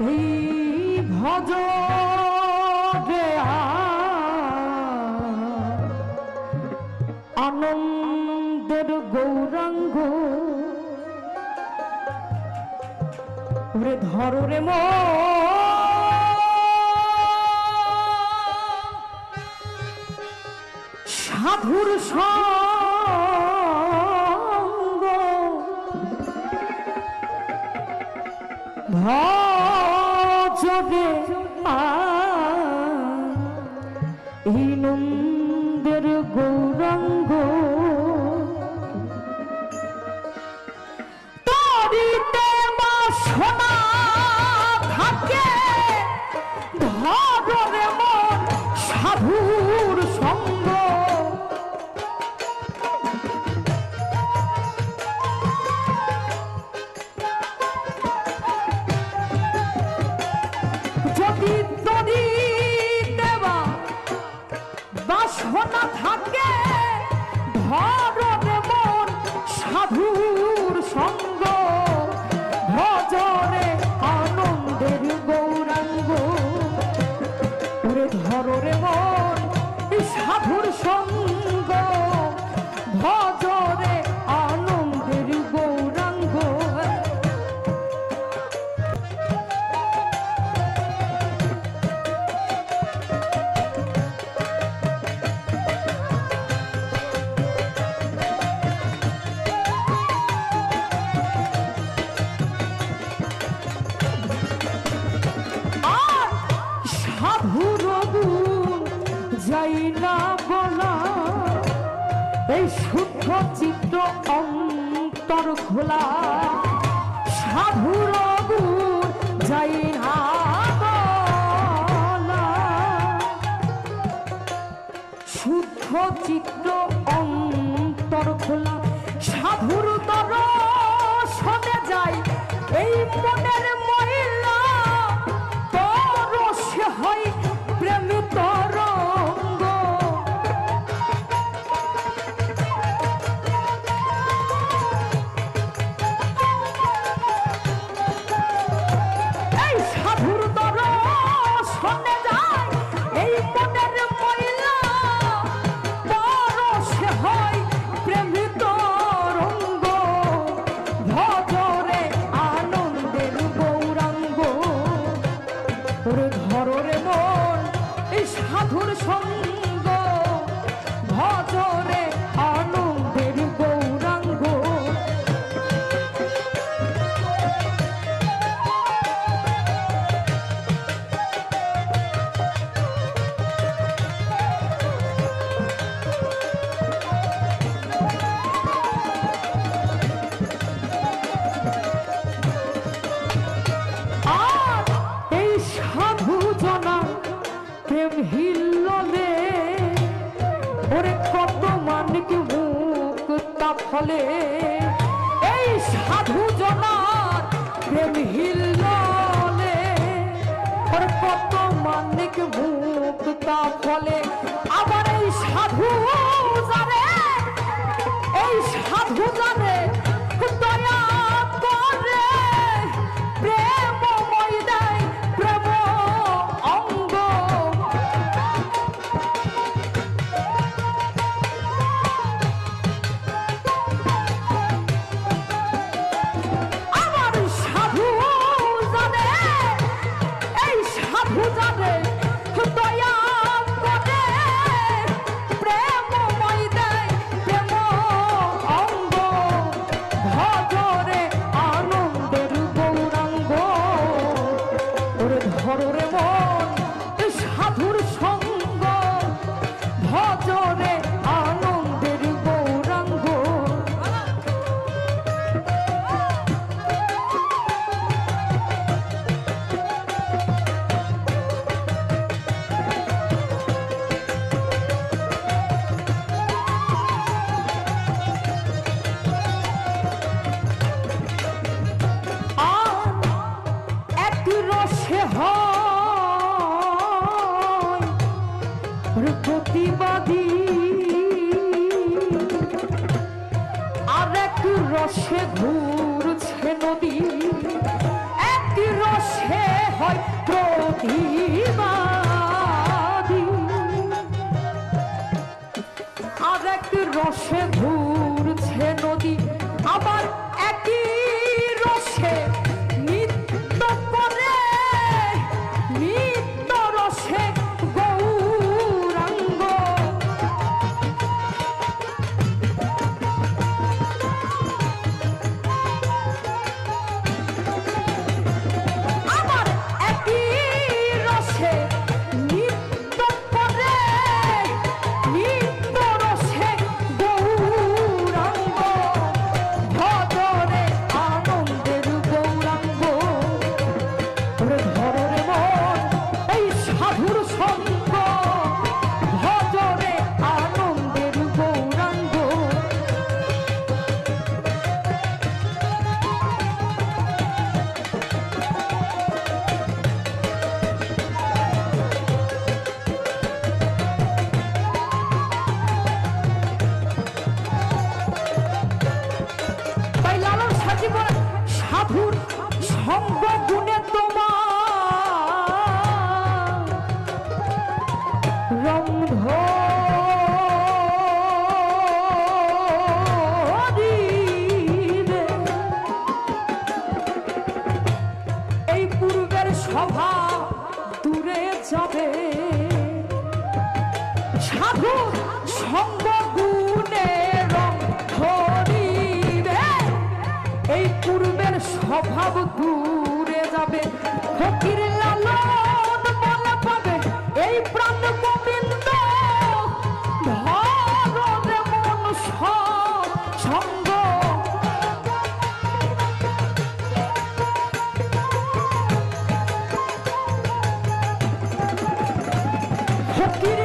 এই ভজ আনন্দের গৌরাঙ্গ। ওরে ধরো রে মো। সাধুর সঙ্গ। ভজবে এই নন্দের গৌরাঙ্গ। তরিতে বাসনা থাকে বাসনা থাকে। ধরে মন সাধুর না বলা। এই শুদ্ধ চিত্র অন্তর খোলা। সাধুর শুদ্ধ চিত্র অন্তর খোলা। সাধুর তর শোনে যায় এই মনের ধরে মন এই সাধুর সঙ্গ ভজরে ওরে কত মানিক মুখ তা ফলে এই সাধু জনার প্রেম হিল্ললে। ওরে কত মানিক মুখ তা ফলে আবার এই সাধু এই সাধু প্রতিবাদী আর এক রসে ঘুরছে নদী এক রসে হয় প্রতিবাদী। আর এক রসে ঘুর সাধুর সঙ্গ সব দূরে যাবে। ফকির লালন মনে পাবে এই প্রাণ গোবিন্দ। ধরে মন সঙ্গ ফকির